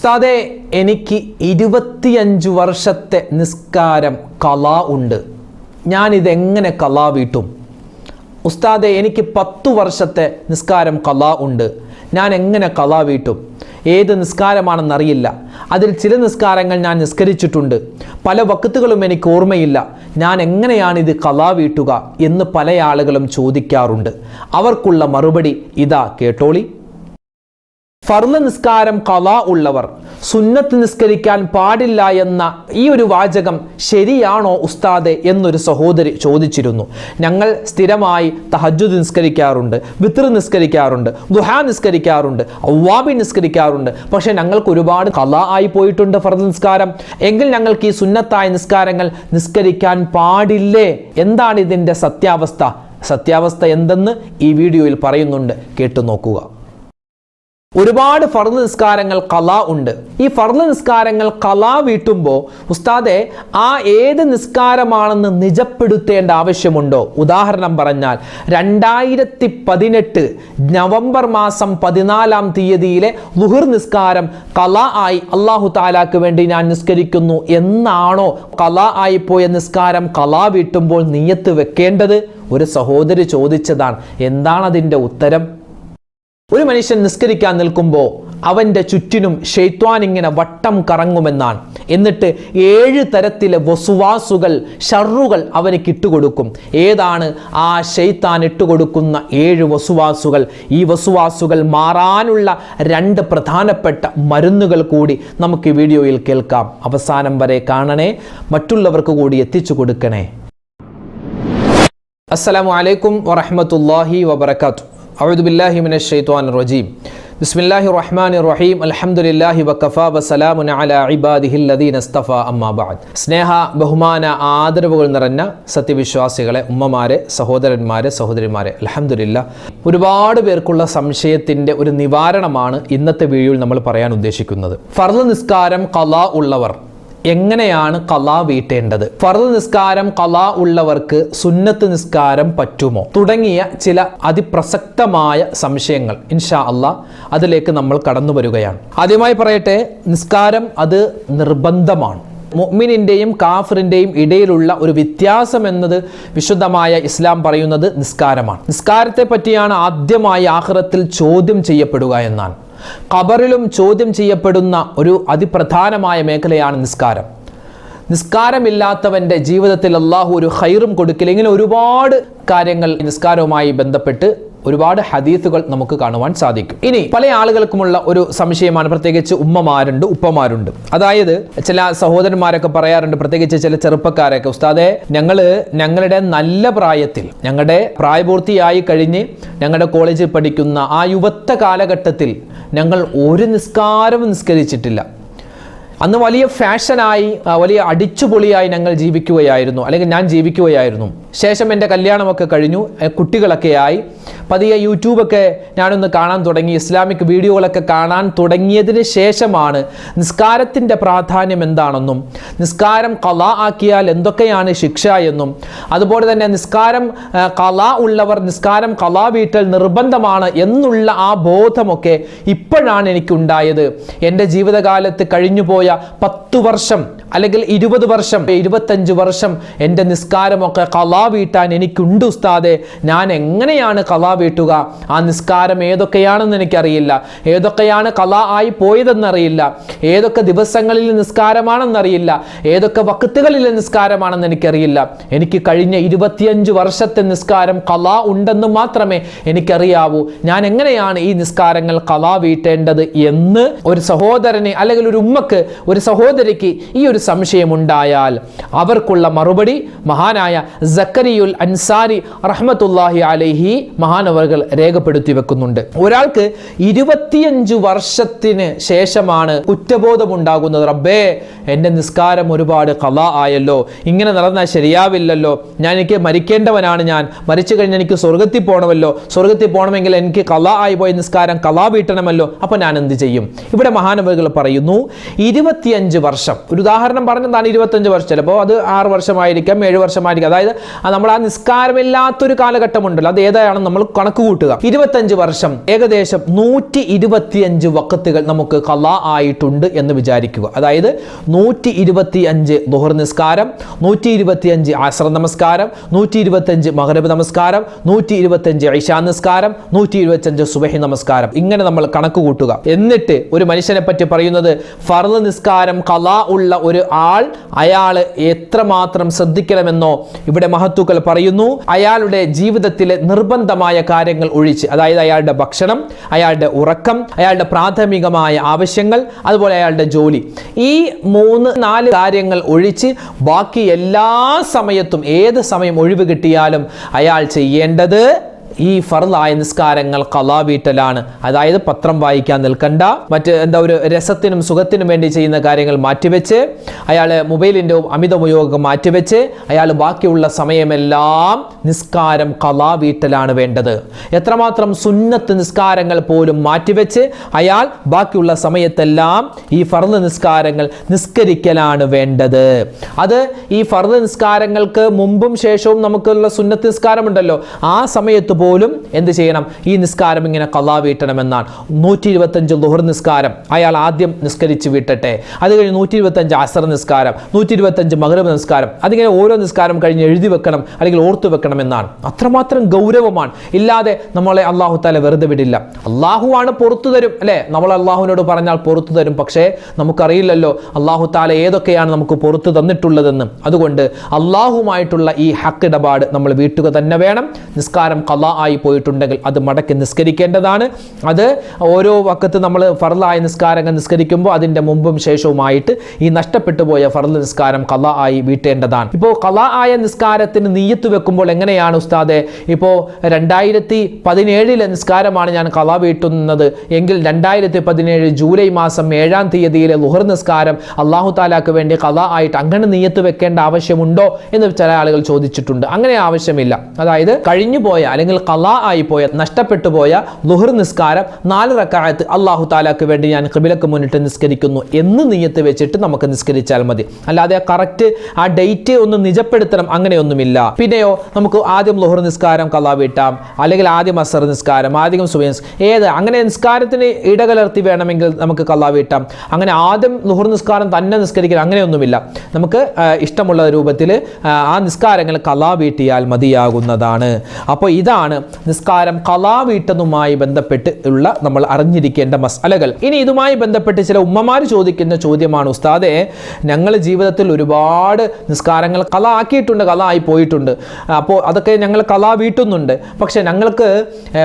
ഉസ്താദെ എനിക്ക് ഇരുപത്തിയഞ്ച് വർഷത്തെ നിസ്കാരം കലാ ഉണ്ട്. ഞാനിതെങ്ങനെ കലാ വീട്ടും? ഉസ്താദെ എനിക്ക് പത്തു വർഷത്തെ നിസ്കാരം കലാ ഉണ്ട്. ഞാൻ എങ്ങനെ കലാ വീട്ടും? ഏത് നിസ്കാരമാണെന്നറിയില്ല. അതിൽ ചില നിസ്കാരങ്ങൾ ഞാൻ നിസ്കരിച്ചിട്ടുണ്ട്. പല വക്കത്തുകളും എനിക്ക് ഓർമ്മയില്ല. ഞാൻ എങ്ങനെയാണിത് കലാ വീട്ടുക എന്ന് പല ആളുകളും ചോദിക്കാറുണ്ട്. അവർക്കുള്ള മറുപടി ഇതാ കേട്ടോളി. ഫർൾ നിസ്കാരം കല ഉള്ളവർ. സുന്നത്ത് നിസ്കരിക്കാൻ പാടില്ല എന്ന ഈ ഒരു വാചകം ശരിയാണോ ഉസ്താദെ എന്നൊരു സഹോദരി ചോദിച്ചിരുന്നു. ഞങ്ങൾ സ്ഥിരമായി തഹജുദ് നിസ്കരിക്കാറുണ്ട് വിത്ർ നിസ്കരിക്കാറുണ്ട് ദുഹാ നിസ്കരിക്കാറുണ്ട് ഔവാബി നിസ്കരിക്കാറുണ്ട്. പക്ഷേ ഞങ്ങൾക്ക് ഒരുപാട് കല ആയി പോയിട്ടുണ്ട് ഫർദ് നിസ്കാരം. എങ്കിൽ ഞങ്ങൾക്ക് ഈ സുന്നത്തായ നിസ്കാരങ്ങൾ നിസ്കരിക്കാൻ പാടില്ലേ? എന്താണ് ഇതിന്റെ സത്യാവസ്ഥ? സത്യാവസ്ഥ എന്തെന്ന് ഈ വീഡിയോയിൽ പറയുന്നുണ്ട്. കേട്ടു നോക്കുക. ഒരുപാട് ഫർദ് നിസ്കാരങ്ങൾ കലാ ഉണ്ട്. ഈ ഫർദ് നിസ്കാരങ്ങൾ കലാ വീട്ടുമ്പോൾ ഉസ്താദെ ആ ഏത് നിസ്കാരമാണെന്ന് നിജപ്പെടുത്തേണ്ട ആവശ്യമുണ്ടോ? ഉദാഹരണം പറഞ്ഞാൽ രണ്ടായിരത്തി പതിനെട്ട് നവംബർ മാസം പതിനാലാം തീയതിയിലെ ലുഹുർ നിസ്കാരം കലാ ആയി അള്ളാഹു താലാക്ക് വേണ്ടി ഞാൻ നിസ്കരിക്കുന്നു എന്നാണോ കലാ ആയി പോയ നിസ്കാരം കലാ വീട്ടുമ്പോൾ നീയത്ത് വെക്കേണ്ടത്? ഒരു സഹോദരി ചോദിച്ചതാണ് എന്താണ് അതിന്റെ ഉത്തരം? ഒരു മനുഷ്യൻ നിസ്കരിക്കാൻ നിൽക്കുമ്പോൾ അവന്റെ ചുറ്റിനും ഷെയ്ത്വാൻ ഇങ്ങനെ വട്ടം കറങ്ങുമെന്നാണ്. എന്നിട്ട് ഏഴ് തരത്തിലെ വസുവാസുകൾ ഷറുകൾ അവന് ഇട്ടുകൊടുക്കും. ഏതാണ്? ആ ഷെയ്ത്താൻ ഇട്ടുകൊടുക്കുന്ന ഏഴ് വസുവാസുകൾ. ഈ വസുവാസുകൾ മാറാനുള്ള രണ്ട് പ്രധാനപ്പെട്ട മരുന്നുകൾ കൂടി നമുക്ക് വീഡിയോയിൽ കേൾക്കാം. അവസാനം വരെ കാണണേ. മറ്റുള്ളവർക്ക് കൂടി എത്തിച്ചു കൊടുക്കണേ. അസ്സലാമു അലൈക്കും വറഹ്മത്തുള്ളാഹി വബറകാതുഹു. അഴുദുബില്ലാഹിമിന ഷെയ്ത്വാൻ റജീം ബിസ്മില്ലാഹി റഹ്മാൻ റഹീം അലഹമുല്ലാഹി വക്കഫ വസലാമുൻ അല ഇബാദിഹി അസ്തഫ അമ്മാബാദ് സ്നേഹ ബഹുമാന ആദരവുകൾ നിറഞ്ഞ സത്യവിശ്വാസികളെ ഉമ്മമാരെ സഹോദരന്മാരെ സഹോദരിമാരെ അലഹമുല്ല ഒരുപാട് പേർക്കുള്ള സംശയത്തിന്റെ ഒരു നിവാരണമാണ് ഇന്നത്തെ വീഡിയോയിൽ നമ്മൾ പറയാൻ ഉദ്ദേശിക്കുന്നത്. ഫർദ് നിസ്കാരം കല ഉള്ളവർ. എങ്ങനെയാണ് കലാ വീട്ടേണ്ടത്? ഫർദ് നിസ്കാരം കലാ ഉള്ളവർക്ക് സുന്നത്ത് നിസ്കാരം പറ്റുമോ? തുടങ്ങിയ ചില അതിപ്രസക്തമായ സംശയങ്ങൾ ഇൻഷാ അല്ല അതിലേക്ക് നമ്മൾ കടന്നു വരികയാണ്. ആദ്യമായി പറയട്ടെ നിസ്കാരം അത് നിർബന്ധമാണ്. മുഅ്മിനിന്റെയും കാഫറിന്റെയും ഇടയിലുള്ള ഒരു വ്യത്യാസം എന്നത് വിശുദ്ധമായ ഇസ്ലാം പറയുന്നത് നിസ്കാരമാണ്. നിസ്കാരത്തെ പറ്റിയാണ് ആദ്യമായി ആഹ്റത്തിൽ ചോദ്യം ചെയ്യപ്പെടുക എന്നാണ്. ഖബറിലും ചോദ്യം ചെയ്യപ്പെടുന്ന ഒരു അതിപ്രധാനമായ മേഖലയാണ് നിസ്കാരം. നിസ്കാരമില്ലാത്തവന്റെ ജീവിതത്തിൽ അള്ളാഹു ഒരു ഹൈറും കൊടുക്കില്ല. ഇങ്ങനെ ഒരുപാട് കാര്യങ്ങൾ നിസ്കാരവുമായി ബന്ധപ്പെട്ട് ഒരുപാട് ഹദീസുകൾ നമുക്ക് കാണുവാൻ സാധിക്കും. ഇനി പല ആളുകൾക്കുമുള്ള ഒരു സംശയമാണ്. പ്രത്യേകിച്ച് ഉമ്മമാരുണ്ട് ഉപ്പമാരുണ്ട്. അതായത് ചില സഹോദരന്മാരൊക്കെ പറയാറുണ്ട് പ്രത്യേകിച്ച് ചില ചെറുപ്പക്കാരൊക്കെ ഉസ്താദെ ഞങ്ങൾ ഞങ്ങളുടെ നല്ല പ്രായത്തിൽ ഞങ്ങളുടെ പ്രായപൂർത്തിയായി കഴിഞ്ഞ് ഞങ്ങളുടെ കോളേജിൽ പഠിക്കുന്ന ആ യുവത്വ കാലഘട്ടത്തിൽ ഞങ്ങൾ ഒരു നിസ്കാരവും നിസ്കരിച്ചിട്ടില്ല. അന്ന് വലിയ ഫാഷനായി വലിയ അടിച്ചുപൊളിയായി ഞങ്ങൾ ജീവിക്കുകയായിരുന്നു. അല്ലെങ്കിൽ ഞാൻ ജീവിക്കുകയായിരുന്നു. ശേഷം എന്റെ കല്യാണമൊക്കെ കഴിഞ്ഞു കുട്ടികളൊക്കെ ആയി. പതിയെ യൂട്യൂബൊക്കെ ഞാനൊന്ന് കാണാൻ തുടങ്ങി ഇസ്ലാമിക് വീഡിയോകളൊക്കെ കാണാൻ തുടങ്ങിയതിന് ശേഷമാണ് നിസ്കാരത്തിന്റെ പ്രാധാന്യം എന്താണെന്നും നിസ്കാരം കലാ ആക്കിയാൽ എന്തൊക്കെയാണ് ശിക്ഷ എന്നും അതുപോലെ തന്നെ നിസ്കാരം കല ഉള്ളവർ നിസ്കാരം കലാ വീട്ടൽ നിർബന്ധമാണ് എന്നുള്ള ആ ബോധമൊക്കെ ഇപ്പോഴാണ് എനിക്കുണ്ടായത്. എന്റെ ജീവിതകാലത്ത് കഴിഞ്ഞുപോയ പത്തു വർഷം അല്ലെങ്കിൽ ഇരുപത് വർഷം ഇരുപത്തഞ്ച് വർഷം എന്റെ നിസ്കാരമൊക്കെ കലാ വീട്ടാൻ എനിക്കുണ്ട് ഉസ്താദെ. ഞാൻ എങ്ങനെയാണ് കലാ വീട്ടുക? ആ നിസ്കാരം ഏതൊക്കെയാണെന്ന് എനിക്കറിയില്ല. ഏതൊക്കെയാണ് കലാ ആയി പോയതെന്നറിയില്ല. ഏതൊക്കെ ദിവസങ്ങളിൽ നിസ്കാരമാണെന്നറിയില്ല. ഏതൊക്കെ വക്കത്തുകളിലെ നിസ്കാരമാണെന്ന് എനിക്കറിയില്ല. എനിക്ക് കഴിഞ്ഞ ഇരുപത്തിയഞ്ച് വർഷത്തെ നിസ്കാരം കലാ ഉണ്ടെന്ന് മാത്രമേ എനിക്കറിയാവൂ. ഞാൻ എങ്ങനെയാണ് ഈ നിസ്കാരങ്ങൾ കലാ വീട്ടേണ്ടത് എന്ന് ഒരു സഹോദരനെ അല്ലെങ്കിൽ ഒരു ഉമ്മക്ക് ഒരു സഹോദരിക്ക് ഈ ഒരു സംശയമുണ്ടായാൽ അവർക്കുള്ള മറുപടി മഹാനായ സക്കരിയുൽ അൻസാരി റഹ്മത്തുല്ലാഹി അലൈഹി മഹാനവറുകൾ രേഖപ്പെടുത്തി വെക്കുന്നുണ്ട്. ഒരാൾക്ക് ഇരുപത്തിയഞ്ചു വർഷത്തിന് ശേഷമാണ് കുറ്റബോധമുണ്ടാകുന്നത്. റബ്ബേ എന്റെ നിസ്കാരം ഒരുപാട് കല ആയല്ലോ. ഇങ്ങനെ നടന്നാൽ ശരിയാവില്ലല്ലോ. ഞാൻ എനിക്ക് മരിക്കേണ്ടവനാണ് ഞാൻ. മരിച്ചു കഴിഞ്ഞാൽ എനിക്ക് സ്വർഗത്തിൽ പോകണമല്ലോ സ്വർഗത്തിൽ പോകണമെങ്കിൽ എനിക്ക് കല ആയി പോയ നിസ്കാരം കലാ വീട്ടണമല്ലോ. അപ്പോൾ ഞാൻ എന്ത് ചെയ്യും? ഇവിടെ മഹാനവറുകൾ പറയുന്നു ഇരുപത്തിയഞ്ച് വർഷം. ഒരു ഉദാഹരണം ഉദാഹരണം പറഞ്ഞതാണ് ഇരുപത്തഞ്ച് വർഷം? ചിലപ്പോൾ അത് ആറ് വർഷമായിരിക്കാം ഏഴ് വർഷമായിരിക്കാം. അതായത് നമ്മൾ ആ നിസ്കാരമില്ലാത്തൊരു കാലഘട്ടമുണ്ടല്ലോ അത് ഏതായാലും നമ്മൾ കണക്ക് കൂട്ടുക. ഇരുപത്തഞ്ച് വർഷം ഏകദേശം നൂറ്റി ഇരുപത്തിയഞ്ച് വക്കത്തുകൾ നമുക്ക് കല ആയിട്ടുണ്ട് എന്ന് വിചാരിക്കുക. അതായത് നൂറ്റി ഇരുപത്തി അഞ്ച് ദുഹർ നിസ്കാരം നൂറ്റി ഇരുപത്തിയഞ്ച് ആശ്ര നമസ്കാരം നൂറ്റി ഇരുപത്തിയഞ്ച് മഹരബ് നമസ്കാരം നൂറ്റി ഇരുപത്തിയഞ്ച് ഐഷാ നിസ്കാരം നൂറ്റി ഇരുപത്തിയഞ്ച് സുബഹി നമസ്കാരം. ഇങ്ങനെ നമ്മൾ കണക്ക് കൂട്ടുക. എന്നിട്ട് ഒരു മനുഷ്യനെ പറ്റി പറയുന്നത് ഫർദ് നിസ്കാരം കലാ ഉള്ള ഒരു ആൾ അയാൾ എത്രമാത്രം ശ്രദ്ധിക്കണമെന്നോ ഇവിടെ മഹത്തുക്കൾ പറയുന്നു. അയാളുടെ ജീവിതത്തിലെ നിർബന്ധമായ കാര്യങ്ങൾ ഒഴിച്ച് അതായത് അയാളുടെ ഭക്ഷണം അയാളുടെ ഉറക്കം അയാളുടെ പ്രാഥമികമായ ആവശ്യങ്ങൾ അതുപോലെ അയാളുടെ ജോലി. ഈ മൂന്ന് നാല് കാര്യങ്ങൾ ഒഴിച്ച് ബാക്കി എല്ലാ സമയത്തും ഏത് സമയം ഒഴിവ് കിട്ടിയാലും അയാൾ ചെയ്യേണ്ടത് ഈ ഫർലായ നിസ്കാരങ്ങൾ കലാവീട്ടലാണ് അതായത് പത്രം വായിക്കാൻ നിൽക്കണ്ട. മറ്റ് എന്താ ഒരു രസത്തിനും സുഖത്തിനും വേണ്ടി ചെയ്യുന്ന കാര്യങ്ങൾ മാറ്റിവെച്ച് അയാൾ മൊബൈലിന്റെ അമിത ഉപയോഗം മാറ്റിവെച്ച് അയാൾ ബാക്കിയുള്ള സമയമെല്ലാം നിസ്കാരം കലാവീട്ടലാണ് വേണ്ടത്. എത്രമാത്രം സുന്നത്ത് നിസ്കാരങ്ങൾ പോലും മാറ്റിവെച്ച് അയാൾ ബാക്കിയുള്ള സമയത്തെല്ലാം ഈ ഫർദ് നിസ്കാരങ്ങൾ നിസ്കരിക്കലാണ് വേണ്ടത്. അത് ഈ ഫർദ് നിസ്കാരങ്ങൾക്ക് മുമ്പും ശേഷവും നമുക്കുള്ള സുന്നത്ത് നിസ്കാരമുണ്ടല്ലോ. ആ സമയത്ത് പോലും എന്ത് ചെയ്യണം? ഈ നിസ്കാരം ഇങ്ങനെ കലാ വീട്ടണമെന്നാണ് നൂറ്റി ഇരുപത്തഞ്ച് ലുഹർ നിസ്കാരം അയാൾ ആദ്യം നിസ്കരിച്ച് വിട്ടട്ടെ. അത് കഴിഞ്ഞ് നൂറ്റി ഇരുപത്തഞ്ച് അസർ നിസ്കാരം നൂറ്റി ഇരുപത്തഞ്ച് മകരവ് നിസ്കാരം അതിങ്ങനെ ഓരോ നിസ്കാരം കഴിഞ്ഞ് എഴുതി വെക്കണം അല്ലെങ്കിൽ ഓർത്തു വെക്കണം എന്നാണ്. അത്രമാത്രം ഗൗരവമാണ്. ഇല്ലാതെ നമ്മളെ അള്ളാഹു താല വെറുതെ വിടില്ല. അള്ളാഹുവാണ് പുറത്തു തരും അല്ലേ? നമ്മൾ അള്ളാഹുവിനോട് പറഞ്ഞാൽ പുറത്തു തരും. പക്ഷേ നമുക്കറിയില്ലല്ലോ അള്ളാഹു താല ഏതൊക്കെയാണ് നമുക്ക് പുറത്തു തന്നിട്ടുള്ളതെന്ന്. അതുകൊണ്ട് അള്ളാഹുമായിട്ടുള്ള ഈ ഹക്ക് ഇടപാട് നമ്മൾ വീട്ടുക തന്നെ വേണം. നിസ്കാരം കലാ ആയി പോയിട്ടുണ്ടെങ്കിൽ അത് മടക്കി നിസ്കരിക്കേണ്ടതാണ്. അത് ഓരോ വക്കത്ത് നമ്മൾ ഫർലായ നിസ്കാരങ്ങൾ നിസ്കരിക്കുമ്പോൾ അതിന്റെ മുമ്പും ശേഷവുമായിട്ട് ഈ നഷ്ടപ്പെട്ടു പോയ ഫർല നിസ്കാരം കല ആയി വീട്ടേണ്ടതാണ്. ഇപ്പോൾ കല ആയ നിസ്കാരത്തിന് നീയത്ത് വെക്കുമ്പോൾ എങ്ങനെയാണ് ഉസ്താദെ? ഇപ്പോൾ രണ്ടായിരത്തി പതിനേഴിലെ നിസ്കാരമാണ് ഞാൻ കല വീട്ടുന്നത്. എങ്കിൽ രണ്ടായിരത്തി പതിനേഴ് ജൂലൈ മാസം ഏഴാം തീയതിയിലെ ലുഹർ നിസ്കാരം അള്ളാഹു താലാക്ക് വേണ്ടി കല ആയിട്ട് അങ്ങനെ നീയത്ത് വെക്കേണ്ട ആവശ്യമുണ്ടോ എന്ന് ചില ആളുകൾ ചോദിച്ചിട്ടുണ്ട്. അങ്ങനെ ആവശ്യമില്ല. അതായത് കഴിഞ്ഞു പോയ അല്ലെങ്കിൽ കലാ ആയി പോയ നഷ്ടപ്പെട്ടു പോയ ലുഹർ നിസ്കാരം നാല് റക്കായത്ത് അള്ളാഹു താലാക്ക് വേണ്ടി ഞാൻ കിബിലക്ക് മുന്നിട്ട് നിസ്കരിക്കുന്നു എന്ന് നീയത്ത് വെച്ചിട്ട് നമുക്ക് നിസ്കരിച്ചാൽ മതി. അല്ലാതെ കറക്റ്റ് ആ ഡേറ്റ് ഒന്ന് നിജപ്പെടുത്തണം അങ്ങനെയൊന്നുമില്ല. പിന്നെയോ നമുക്ക് ആദ്യം ലുഹർ നിസ്കാരം കലാ വീട്ടാം അല്ലെങ്കിൽ ആദ്യം അസർ നിസ്കാരം ആദ്യം സുബൈൻസ് ഏത് അങ്ങനെ നിസ്കാരത്തിന് ഇടകലർത്തി വേണമെങ്കിൽ നമുക്ക് കലാ വീട്ടാം അങ്ങനെ ആദ്യം ലുഹർ നിസ്കാരം തന്നെ നിസ്കരിക്കണം അങ്ങനെയൊന്നുമില്ല. നമുക്ക് ഇഷ്ടമുള്ള രൂപത്തിൽ ആ നിസ്കാരങ്ങൾ കലാ വീട്ടിയാൽ മതിയാകുന്നതാണ്. അപ്പോൾ ഇതാണ് നിസ്കാരം കലാ വീട്ടുന്നതുമായി ബന്ധപ്പെട്ട് ഉള്ള നമ്മൾ അറിഞ്ഞിരിക്കേണ്ട മസാലകൾ ഇനി ഇതുമായി ബന്ധപ്പെട്ട് ചില ഉമ്മമാർ ചോദിക്കുന്ന ചോദ്യമാണ് ഉസ്താദെ ഞങ്ങൾ ജീവിതത്തിൽ ഒരുപാട് നിസ്കാരങ്ങൾ കല ആക്കിയിട്ടുണ്ട് കല ആയി പോയിട്ടുണ്ട്. അപ്പോൾ അതൊക്കെ ഞങ്ങൾ കല വീട്ടുന്നുണ്ട് പക്ഷേ ഞങ്ങൾക്ക്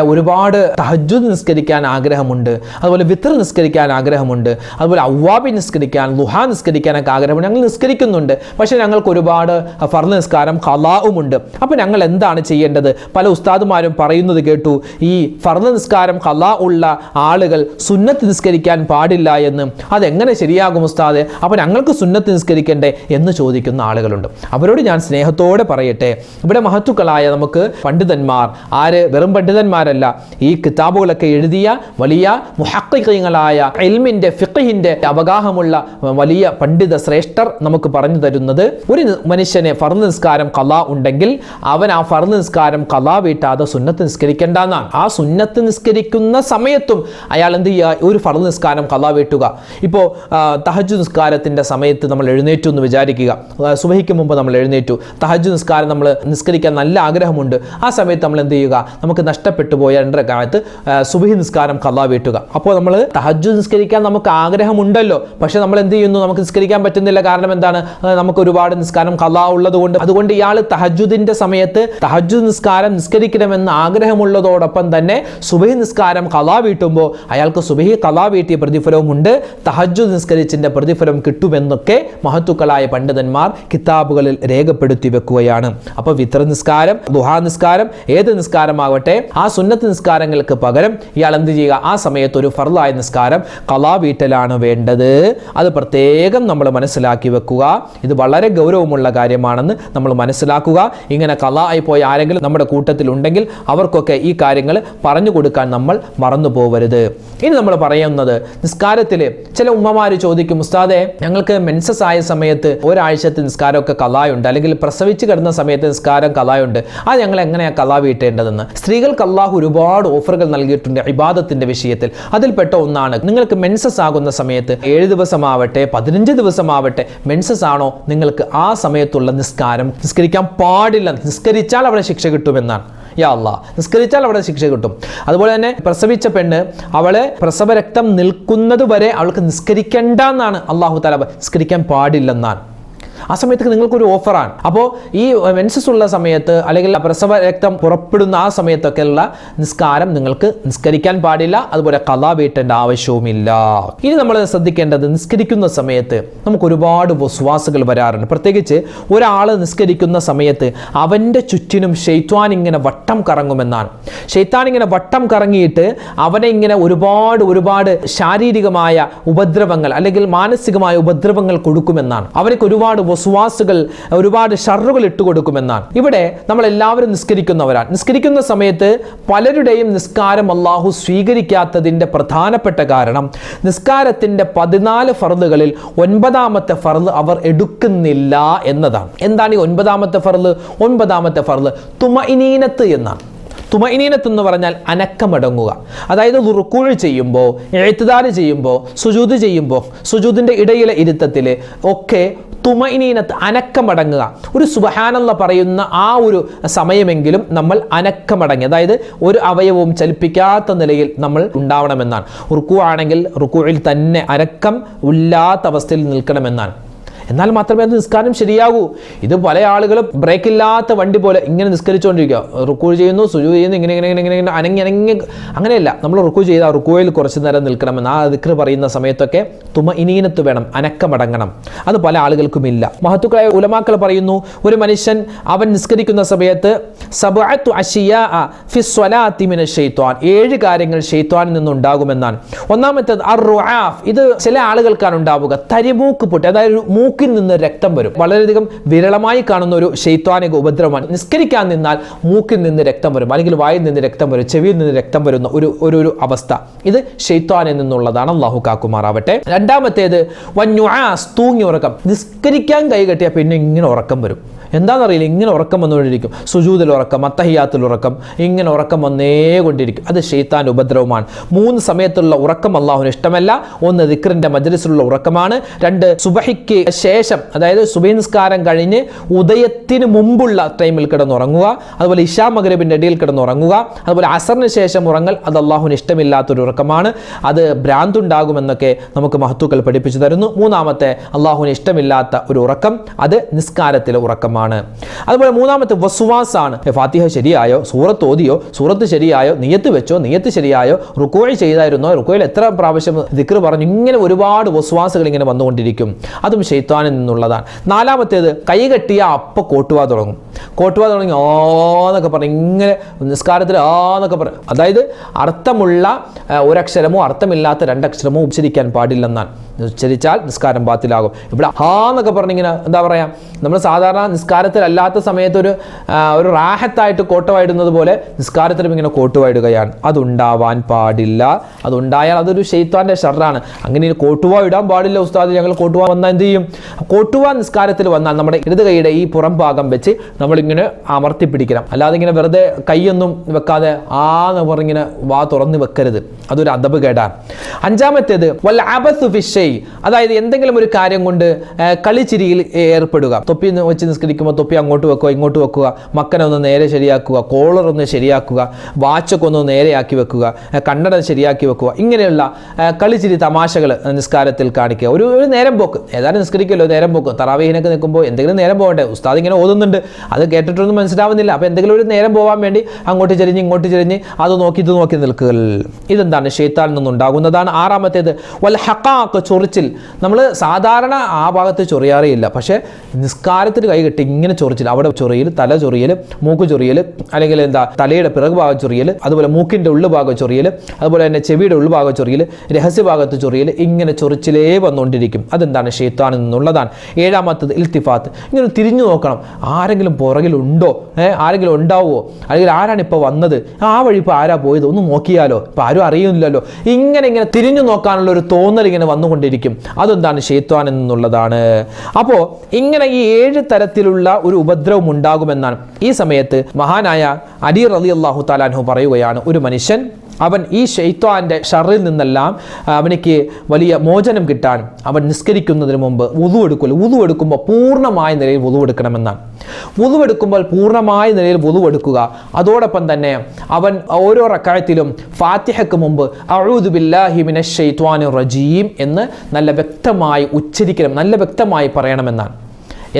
ഒരുപാട് തഹജ്ജുദ് നിസ്കരിക്കാൻ ആഗ്രഹമുണ്ട്. അതുപോലെ വിത്ര നിസ്കരിക്കാൻ ആഗ്രഹമുണ്ട്. അതുപോലെ അവ്വാബി നിസ്കരിക്കാൻ ലുഹ നിസ്കരിക്കാനൊക്കെ ആഗ്രഹമുണ്ട് ഞങ്ങൾ നിസ്കരിക്കുന്നുണ്ട്. പക്ഷേ ഞങ്ങൾക്ക് ഒരുപാട് ഫർദ് നിസ്കാരം കലാവുമുണ്ട്. അപ്പോൾ ഞങ്ങൾ എന്താണ് ചെയ്യേണ്ടത്? പല ഉസ്താദുമാരും പറയുന്നത് കേട്ടു ഈ ഫർദ് നിസ്കാരം കലാ ഉള്ള ആളുകൾ സുന്നത്ത് നിസ്കരിക്കാൻ പാടില്ല എന്ന്. അതെങ്ങനെ ശരിയാകും ഉസ്താദ്? അപ്പോൾ ഞങ്ങൾക്ക് സുന്നത്ത് നിസ്കരിക്കണ്ടേ? എന്ന് ചോദിക്കുന്ന ആളുകളുണ്ട്. അവരോട് ഞാൻ സ്നേഹത്തോടെ പറയട്ടെ. ഇവിടെ മഹത്തുക്കളായ നമുക്ക് പണ്ഡിതന്മാർ ആര്? വെറും പണ്ഡിതന്മാരല്ല. ഈ കിതാബുകളൊക്കെ എഴുതിയ വലിയ മുഹക്കിങ്ങളായ എൽമിന്റെ ഫിഖിന്റെ അവഗാഹമുള്ള വലിയ പണ്ഡിത ശ്രേഷ്ഠർ നമുക്ക് പറഞ്ഞു തരുന്നത് ഒരു മനുഷ്യനെ ഫർദ് നിസ്കാരം കലാ ഉണ്ടെങ്കിൽ അവൻ ആ ഫർദ് നിസ്കാരം കലാ വീട്ടാതെ സുന്നത്ത് നിസ്കരിക്കേണ്ട എന്നാണ് ആ സുന്നത്ത് നിസ്കരിക്കുന്ന സമയത്തും അയാൾ എന്ത് ചെയ്യുക? ഒരു ഫറു നിസ്കാരം കഥ വെട്ടുക. ഇപ്പോൾ തഹജ് നിസ്കാരത്തിന്റെ സമയത്ത് നമ്മൾ എഴുന്നേറ്റു എന്ന് വിചാരിക്കുക. സുബഹിക്ക് മുമ്പ് നമ്മൾ എഴുന്നേറ്റു. തഹജ് നിസ്കാരം നമ്മൾ നിസ്കരിക്കാൻ നല്ല ആഗ്രഹമുണ്ട്. ആ സമയത്ത് നമ്മൾ എന്ത് ചെയ്യുക? നമുക്ക് നഷ്ടപ്പെട്ടു പോയ രണ്ടര കാലത്ത് സുബഹി നിസ്കാരം കഥ വീട്ടുക. അപ്പോൾ നമ്മൾ തഹജ് നിസ്കരിക്കാൻ നമുക്ക് ആഗ്രഹമുണ്ടല്ലോ. പക്ഷേ നമ്മൾ എന്ത് ചെയ്യുന്നു? നമുക്ക് നിസ്കരിക്കാൻ പറ്റുന്നില്ല. കാരണം എന്താണ്? നമുക്ക് ഒരുപാട് നിസ്കാരം കഥ ഉള്ളത് കൊണ്ട് അതുകൊണ്ട് ഇയാൾ തഹജുദിന്റെ സമയത്ത് തഹജു നിസ്കാരം നിസ്കരിക്കണമെന്ന് ആഗ്രഹമുള്ളതോടൊപ്പം തന്നെ സുബഹി നിസ്കാരം കലാ വീട്ടുമ്പോൾ അയാൾക്ക് സുബഹി കലാ വീട്ടിയ പ്രതിഫലവും ഉണ്ട്. തഹജു നിസ്കരിച്ചിന്റെ പ്രതിഫലം കിട്ടുമെന്നൊക്കെ മഹത്തുക്കളായ പണ്ഡിതന്മാർ കിതാബുകളിൽ രേഖപ്പെടുത്തി വെക്കുകയാണ്. അപ്പോൾ വിത്ര നിസ്കാരം ദുഹാ നിസ്കാരം ഏത് നിസ്കാരമാകട്ടെ ആ സുന്നത്ത് നിസ്കാരങ്ങൾക്ക് പകരം ഇയാൾ എന്ത് ചെയ്യുക? ആ സമയത്ത് ഒരു ഫർലായ നിസ്കാരം കലാ വീട്ടലാണ് വേണ്ടത്. അത് പ്രത്യേകം നമ്മൾ മനസ്സിലാക്കി വെക്കുക. ഇത് വളരെ ഗൗരവമുള്ള കാര്യമാണെന്ന് നമ്മൾ മനസ്സിലാക്കുക. ഇങ്ങനെ കലാ ആയി ആരെങ്കിലും നമ്മുടെ കൂട്ടത്തിൽ ഉണ്ടെങ്കിൽ അവർക്കൊക്കെ ഈ കാര്യങ്ങൾ പറഞ്ഞു കൊടുക്കാൻ നമ്മൾ മറന്നു പോകരുത് ഇനി നമ്മൾ പറയുന്നത് നിസ്കാരത്തിൽ ചില ഉമ്മമാർ ചോദിക്കും ഉസ്താദെ ഞങ്ങൾക്ക് മെൻസസ് ആയ സമയത്ത് ഒരാഴ്ചത്തെ നിസ്കാരമൊക്കെ കലായുണ്ട് അല്ലെങ്കിൽ പ്രസവിച്ച് കിടന്ന സമയത്ത് നിസ്കാരം കലായുണ്ട് അത് ഞങ്ങൾ എങ്ങനെയാണ് കലാ വീട്ടേണ്ടതെന്ന് സ്ത്രീകൾക്ക് അള്ളാഹു ഒരുപാട് ഓഫറുകൾ നൽകിയിട്ടുണ്ട് ഇബാദത്തിന്റെ വിഷയത്തിൽ. അതിൽപ്പെട്ട ഒന്നാണ് നിങ്ങൾക്ക് മെൻസസ് ആകുന്ന സമയത്ത് ഏഴ് ദിവസമാവട്ടെ പതിനഞ്ച് ദിവസമാവട്ടെ മെൻസസ് ആണോ? നിങ്ങൾക്ക് ആ സമയത്തുള്ള നിസ്കാരം നിസ്കരിക്കാൻ പാടില്ല നിസ്കരിച്ചാൽ അവിടെ ശിക്ഷ കിട്ടുമെന്നാണ്. യാ നിസ്കരിച്ചാൽ അവിടെ ശിക്ഷ കിട്ടും. അതുപോലെ തന്നെ പ്രസവിച്ച പെണ്ണ് അവളെ പ്രസവരക്തം നിൽക്കുന്നത് വരെ അവൾക്ക് നിസ്കരിക്കേണ്ട എന്നാണ് അള്ളാഹു താല നിസ്കരിക്കാൻ പാടില്ലെന്നാണ്. ആ സമയത്ത് നിങ്ങൾക്കൊരു ഓഫറാണ്. അപ്പോൾ ഈ മെൻസസ് ഉള്ള സമയത്ത് അല്ലെങ്കിൽ പ്രസവ രക്തം പുറപ്പെടുന്ന ആ സമയത്തൊക്കെ ഉള്ള നിസ്കാരം നിങ്ങൾക്ക് നിസ്കരിക്കാൻ പാടില്ല. അതുപോലെ കഥ വീട്ടേണ്ട ആവശ്യവുമില്ല. ഇനി നമ്മൾ ശ്രദ്ധിക്കേണ്ടത് നിസ്കരിക്കുന്ന സമയത്ത് നമുക്ക് ഒരുപാട് വസ്വാസുകൾ വരാറുണ്ട്. പ്രത്യേകിച്ച് ഒരാൾ നിസ്കരിക്കുന്ന സമയത്ത് അവന്റെ ചുറ്റിനും ഷെയ്ത്വാൻ ഇങ്ങനെ വട്ടം കറങ്ങുമെന്നാണ്. ഷെയ്ത്താൻ ഇങ്ങനെ വട്ടം കറങ്ങിയിട്ട് അവനെ ഇങ്ങനെ ഒരുപാട് ഒരുപാട് ശാരീരികമായ ഉപദ്രവങ്ങൾ അല്ലെങ്കിൽ മാനസികമായ ഉപദ്രവങ്ങൾ കൊടുക്കുമെന്നാണ്. അവനക്ക് ഒരുപാട് വസ്വാസുകൾ ഒരുപാട് ഷറുകൾ ഇട്ടുകൊടുക്കുമെന്നാണ് ഇവിടെ നമ്മൾ എല്ലാവരും നിസ്കരിക്കുന്നവരാണ്. നിസ്കരിക്കുന്ന സമയത്ത് പലരുടെയും നിസ്കാരം അള്ളാഹു സ്വീകരിക്കാത്തതിന്റെ പ്രധാനപ്പെട്ട കാരണം നിസ്കാരത്തിന്റെ പതിനാല് ഫർദുകളിൽ ഒൻപതാമത്തെ ഫർദ് അവർ എടുക്കുന്നില്ല എന്നതാണ്. എന്താണ് ഈ ഒൻപതാമത്തെ ഫർദ്? ഒൻപതാമത്തെ ഫർദ് തുമഇനീനത്ത് എന്നാണ്. തുമഇനീനത്ത് എന്ന് പറഞ്ഞാൽ അനക്കമടങ്ങുക. അതായത് റുക്കൂഴ് ചെയ്യുമ്പോൾ എഴുത്തുദാര് ചെയ്യുമ്പോൾ സുജൂത് ചെയ്യുമ്പോൾ സുജൂതിന്റെ ഇടയിലെ ഇരുത്തത്തിൽ ഒക്കെ തുമഇനീനത്ത് അനക്കമടങ്ങുക. ഒരു സുബഹാനല്ല പറയുന്ന ആ ഒരു സമയമെങ്കിലും നമ്മൾ അനക്കമടങ്ങി. അതായത് ഒരു അവയവവും ചലിപ്പിക്കാത്ത നിലയിൽ നമ്മൾ ഉണ്ടാവണമെന്നാണ്. റുക്കു ആണെങ്കിൽ റുക്കുവിൽ തന്നെ അനക്കം ഇല്ലാത്ത അവസ്ഥയിൽ നിൽക്കണമെന്നാണ്. എന്നാൽ മാത്രമേ അത് നിസ്കാരം ശരിയാകൂ. ഇത് പല ആളുകളും ബ്രേക്ക് ഇല്ലാത്ത വണ്ടി പോലെ ഇങ്ങനെ നിസ്കരിച്ചുകൊണ്ടിരിക്കുക. റുക്കൂ ചെയ്യുന്നു സുജു ചെയ്യുന്നു ഇങ്ങനെ ഇങ്ങനെ ഇങ്ങനെ ഇങ്ങനെ അനങ്ങി അനങ്ങി അങ്ങനെയല്ല. നമ്മൾ റുക്കു ചെയ്ത് ആ റുക്കുവയിൽ കുറച്ച് നേരം നിൽക്കണമെന്ന് ആ ദിക്ർ പറയുന്ന സമയത്തൊക്കെ തുമ ഇനീനത്ത് വേണം അനക്കമടങ്ങണം. അത് പല ആളുകൾക്കുമില്ല മഹത്തുക്കളായ ഉലമാക്കൾ പറയുന്നു ഒരു മനുഷ്യൻ അവൻ നിസ്കരിക്കുന്ന സമയത്ത് ഏഴ് കാര്യങ്ങൾ ഷെയ്ത്വാനിൽ നിന്നുണ്ടാകുമെന്നാണ്. ഒന്നാമത്തേത് അർ റുആഫ് ഇത് ചില ആളുകൾക്കാണ് ഉണ്ടാവുക. തരിമൂക്ക് പൊട്ടി അതായത് ഒരു മൂക്കിൽ നിന്ന് രക്തം വരും. വളരെയധികം വിരളമായി കാണുന്ന ഒരു ശൈത്വാനിക ഉപദ്രവമാണ്. നിസ്കരിക്കാൻ നിന്നാൽ മൂക്കിൽ നിന്ന് രക്തം വരും. അല്ലെങ്കിൽ വായിൽ നിന്ന് രക്തം വരും. ചെവിയിൽ നിന്ന് രക്തം വരുന്ന ഒരു ഒരു ഒരു അവസ്ഥ. ഇത് ശൈത്വാനിൽ നിന്നുള്ളതാണ്. അള്ളാഹു കാക്കുമാറാവട്ടെ. രണ്ടാമത്തേത് വന്യുആസ് തൂങ്ങി ഉറക്കം. നിസ്കരിക്കാൻ കൈകെട്ടിയാൽ പിന്നെ ഇങ്ങനെ ഉറക്കം വരും. എന്താണെന്നറിയില്ല. ഇങ്ങനെ ഉറക്കം വന്നുകൊണ്ടിരിക്കും. സുജൂതിൽ ഉറക്കം അത്തഹിയാത്തിൽ ഉറക്കം ഇങ്ങനെ ഉറക്കം വന്നേ കൊണ്ടിരിക്കും. അത് ഷെയ്ത്താൻ ഉപദ്രവമാണ്. മൂന്ന് സമയത്തുള്ള ഉറക്കം അള്ളാഹുവിന് ഇഷ്ടമല്ല. ഒന്ന് ദിക്റിന്റെ മജ്ലിസിലുള്ള ഉറക്കമാണ്. രണ്ട് സുബഹിക്ക് ശേഷം അതായത് സുബഹി നിസ്കാരം കഴിഞ്ഞ് ഉദയത്തിന് മുമ്പുള്ള ടൈമിൽ കിടന്നുറങ്ങുക. അതുപോലെ ഇഷാ മഗ്രബിന്റെ ഇടയിൽ കിടന്നുറങ്ങുക. അതുപോലെ അസറിന് ശേഷം ഉറങ്ങൽ അത് അള്ളാഹുവിന് ഇഷ്ടമില്ലാത്തൊരു ഉറക്കമാണ്. അത് ഭ്രാന്തുണ്ടാകുമെന്നൊക്കെ നമുക്ക് മഹത്തുക്കൾ പഠിപ്പിച്ചു തരുന്നു. മൂന്നാമത്തെ അള്ളാഹുവിന് ഇഷ്ടമില്ലാത്ത ഒരു ഉറക്കം. അത് നിസ്കാരത്തിലെ ഉറക്കമാണ്. അതുപോലെ മൂന്നാമത്തെ വസുവാസ് ആണ് ഫാത്തിഹ ശരിയായോ? സൂറത്ത് ഓതിയോ? സൂറത്ത് ശരിയായോ? നിയത്ത് വെച്ചോ? നിയത്ത് ശരിയായോ? റുക്കോയിൽ ചെയ്തായിരുന്നോ? റുക്കോയിൽ എത്ര പ്രാവശ്യം ദിക്ർ പറഞ്ഞു? ഇങ്ങനെ ഒരുപാട് വസുവാസുകൾ ഇങ്ങനെ വന്നുകൊണ്ടിരിക്കും. അതും ഷെയ്ത്താനിൽ നിന്നുള്ളതാണ്. നാലാമത്തേത് കൈകെട്ടിയ അപ്പ കോട്ടുവാ തുടങ്ങും. കോട്ടുവാ തുടങ്ങി ഓ എന്നൊക്കെ പറഞ്ഞ് ഇങ്ങനെ നിസ്കാരത്തിൽ ആ എന്നൊക്കെ അതായത് അർത്ഥമുള്ള ഒരക്ഷരമോ അർത്ഥമില്ലാത്ത രണ്ടക്ഷരമോ ഉച്ചരിക്കാൻ പാടില്ലെന്നാണ്. ഉച്ചരിച്ചാൽ നിസ്കാരം ബാത്തിലാകും. ഇവിടെ ഹാ എന്നൊക്കെ പറഞ്ഞിങ്ങനെ എന്താ പറയുക നമ്മൾ സാധാരണ നിസ്കാരത്തിലല്ലാത്ത സമയത്ത് ഒരു ഒരു റാഹത്തായിട്ട് കോട്ടവായിടുന്നത് പോലെ നിസ്കാരത്തിലും ഇങ്ങനെ കോട്ടുവായിടുകയാണ്. അതുണ്ടാവാൻ പാടില്ല. അതുണ്ടായാൽ അതൊരു ഷെയ്ത്താന്റെ ഷർറാണ് അങ്ങനെ കോട്ടുവ ഇടാൻ പാടില്ല ഉസ്താദ്. ഞങ്ങൾ കോട്ടുവ വന്നാൽ എന്ത് ചെയ്യും? കോട്ടുവ നിസ്കാരത്തിൽ വന്നാൽ നമ്മുടെ ഇടത് കൈയുടെ ഈ പുറം ഭാഗം വെച്ച് നമ്മളിങ്ങനെ അമർത്തി പിടിക്കണം. അല്ലാതെ ഇങ്ങനെ വെറുതെ കൈയൊന്നും വെക്കാതെ ആ പറഞ്ഞിങ്ങനെ വാ തുറന്ന് വെക്കരുത്. അതൊരു അദബ് കേടാ അഞ്ചാമത്തേത് വല്ല അബസ് ഫിഷൈ അതായത് എന്തെങ്കിലും ഒരു കാര്യം കൊണ്ട് കളിച്ചിരിയിൽ ഏർപ്പെടുക. തൊപ്പി വെച്ച് വെച്ച് നിസ്കരിക്കുമ്പോൾ തൊപ്പി അങ്ങോട്ട് വെക്കുക ഇങ്ങോട്ട് വെക്കുക മക്കനെ ഒന്ന് നേരെ ശരിയാക്കുക കോളർ ഒന്ന് ശരിയാക്കുക വാച്ചൊക്കെ ഒന്ന് നേരെയാക്കി വെക്കുക കണ്ണട ശരിയാക്കി വെക്കുക ഇങ്ങനെയുള്ള കളിച്ചിരി തമാശകൾ നിസ്കാരത്തിൽ കാണിക്കുക. ഒരു ഒരു നേരം പോക്ക്. ഏതായാലും നിസ്കരിക്കുമല്ലോ നേരം പോക്ക്. തറാവീഹിനൊക്കെ നിൽക്കുമ്പോൾ എന്തെങ്കിലും നേരം പോകണ്ടേ? ഉസ്താദ് ഇങ്ങനെ ഓതുന്നുണ്ട്. അത് കേട്ടിട്ടൊന്നും മനസ്സിലാവുന്നില്ല. അപ്പോൾ എന്തെങ്കിലും ഒരു നേരം പോകാൻ വേണ്ടി അങ്ങോട്ട് ചെരിഞ്ഞ് ഇങ്ങോട്ട് ചെരിഞ്ഞ് അത് നോക്കി ഇത് നോക്കി നിൽക്കുക ഇതെന്താണ്? ഷെയ്ത്താൻ നിന്നുണ്ടാകുന്നതാണ് ആറാമത്തേത്. വൽ ഹക്കാക്ക് ചൊറിച്ചിൽ. നമ്മൾ സാധാരണ ആ ഭാഗത്ത് ചൊറിയാറേയില്ല പക്ഷേ നിസ്കാരത്തിന് കൈ കൈകെട്ടി ഇങ്ങനെ ചൊറിച്ചിൽ അവിടെ ചൊറിയൽ തല ചൊറിയൽ മൂക്ക് ചൊറിയൽ അല്ലെങ്കിൽ എന്താ തലയുടെ പിറകുഭാഗം ചൊറിയൽ അതുപോലെ മൂക്കിന്റെ ഉള്ളുഭാഗം ചൊറിയൽ അതുപോലെ തന്നെ ചെവിയുടെ ഉള്ളുഭാഗം ചൊറിയൽ രഹസ്യഭാഗത്ത് ചൊറിയൽ ഇങ്ങനെ ചൊറിച്ചിലേ വന്നുകൊണ്ടിരിക്കും. അതെന്താണ്? ഷെയ്ത്താനിൽ നിന്നുള്ളതാണ്. ഏഴാമത്തത് ഇൽത്തിഫാത്ത്. ഇങ്ങനെ തിരിഞ്ഞു നോക്കണം. ആരെങ്കിലും പുറകിലുണ്ടോ ആരെങ്കിലും ഉണ്ടാവുമോ അല്ലെങ്കിൽ ആരാണ് ഇപ്പോൾ വന്നത്? ആ വഴി ഇപ്പോൾ ആരാ പോയത്? ഒന്ന് നോക്കിയാലോ? ഇപ്പം ആരും അറിയുന്നില്ലല്ലോ. ഇങ്ങനെ ഇങ്ങനെ തിരിഞ്ഞു നോക്കാനുള്ള ഒരു തോന്നൽ ഇങ്ങനെ വന്നുകൊണ്ടിരിക്കും. അതെന്താണ്? ഷെയ്ത്താൻ എന്നുള്ളതാണ് അപ്പോൾ ഇങ്ങനെ ഈ ഏഴ് തരത്തിലുള്ള ഒരു ഉപദ്രവം ഉണ്ടാകുമെന്നാണ്. ഈ സമയത്ത് മഹാനായ അലി റലി അള്ളാഹു താലാൻഹു പറയുകയാണ് ഒരു മനുഷ്യൻ അവൻ ഈ ഷെയ്ത്വാന്റെ ഷറിൽ നിന്നെല്ലാം അവനിക്ക് വലിയ മോചനം കിട്ടാൻ അവൻ നിസ്കരിക്കുന്നതിന് മുമ്പ് ഉതു എടുക്കുമല്ലോ. ഉതു എടുക്കുമ്പോൾ പൂർണമായ നിലയിൽ ഉതു എടുക്കണമെന്നാണ്. ഉതു എടുക്കുമ്പോൾ പൂർണമായ നിലയിൽ ഉതു എടുക്കുക. അതോടൊപ്പം തന്നെ അവൻ ഓരോ റക്കായത്തിലും ഫാത്തിഹയ്ക്ക് മുമ്പ് അഴുദുബില്ലാഹിമിനെ ബില്ലാഹി മിനശ് റജീം എന്ന് നല്ല വ്യക്തമായി ഉച്ചരിക്കണം നല്ല വ്യക്തമായി പറയണമെന്നാണ്.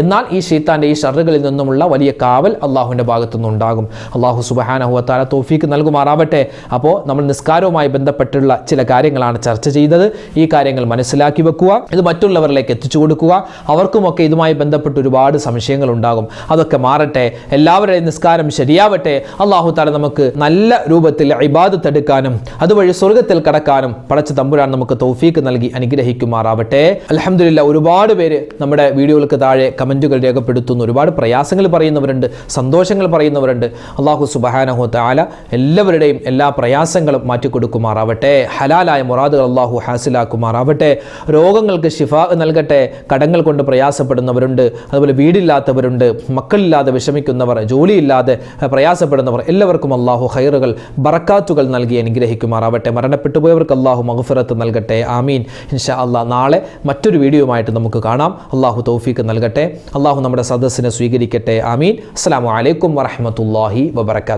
എന്നാൽ ഈ ഷെയ്ത്താന്റെ ഈ ഷറുകളിൽ നിന്നുമുള്ള വലിയ കാവൽ അള്ളാഹുവിന്റെ ഭാഗത്തു നിന്നുണ്ടാകും അള്ളാഹു സുബഹാനഹുവത്താല തോഫീക്ക് നൽകുമാറാവട്ടെ. അപ്പോൾ നമ്മൾ നിസ്കാരവുമായി ബന്ധപ്പെട്ടുള്ള ചില കാര്യങ്ങളാണ് ചർച്ച ചെയ്തത്. ഈ കാര്യങ്ങൾ മനസ്സിലാക്കി വെക്കുക ഇത് മറ്റുള്ളവരിലേക്ക് എത്തിച്ചു കൊടുക്കുക. അവർക്കുമൊക്കെ ഇതുമായി ബന്ധപ്പെട്ട് ഒരുപാട് സംശയങ്ങൾ ഉണ്ടാകും. അതൊക്കെ മാറട്ടെ. എല്ലാവരുടെയും നിസ്കാരം ശരിയാവട്ടെ. അള്ളാഹു താല നമുക്ക് നല്ല രൂപത്തിൽ ഇബാദത്ത് എടുക്കാനും അതുവഴി സ്വർഗത്തിൽ കടക്കാനും പടച്ച തമ്പുരാൻ നമുക്ക് തൗഫീക്ക് നൽകി അനുഗ്രഹിക്കുമാറാവട്ടെ. അലഹമില്ല ഒരുപാട് പേര് നമ്മുടെ വീഡിയോകൾക്ക് താഴെ കമന്റുകൾ രേഖപ്പെടുത്തുന്നു. ഒരുപാട് പ്രയാസങ്ങൾ പറയുന്നവരുണ്ട് സന്തോഷങ്ങൾ പറയുന്നവരുണ്ട്. അള്ളാഹു സുബഹാനഹു താല എല്ലാവരുടെയും എല്ലാ പ്രയാസങ്ങളും മാറ്റിക്കൊടുക്കുമാറാവട്ടെ. ഹലാലായ മുറാദുകൾ അള്ളാഹു ഹാസിലാക്കുമാറാവട്ടെ. രോഗങ്ങൾക്ക് ഷിഫ നൽകട്ടെ. കടങ്ങൾ കൊണ്ട് പ്രയാസപ്പെടുന്നവരുണ്ട്. അതുപോലെ വീടില്ലാത്തവരുണ്ട്. മക്കളില്ലാതെ വിഷമിക്കുന്നവർ ജോലിയില്ലാതെ പ്രയാസപ്പെടുന്നവർ എല്ലാവർക്കും അള്ളാഹു ഹൈറുകൾ ബറക്കാത്തുകൾ നൽകി അനുഗ്രഹിക്കുമാറാവട്ടെ. മരണപ്പെട്ടു പോയവർക്ക് അള്ളാഹു മഹഫിറത്ത് നൽകട്ടെ. ആമീൻ. ഇൻഷാ അള്ളാഹ് നാളെ മറ്റൊരു വീഡിയോയുമായിട്ട് നമുക്ക് കാണാം. അള്ളാഹു തൗഫീക്ക് നൽകട്ടെ. അള്ളാഹു നമ്മുടെ സദസ്സിനെ സ്വീകരിക്കട്ടെ. ആമീൻ. അസ്സാം വലൈക്കും വറഹമത്തല്ലാഹി വബർക്കാത്തു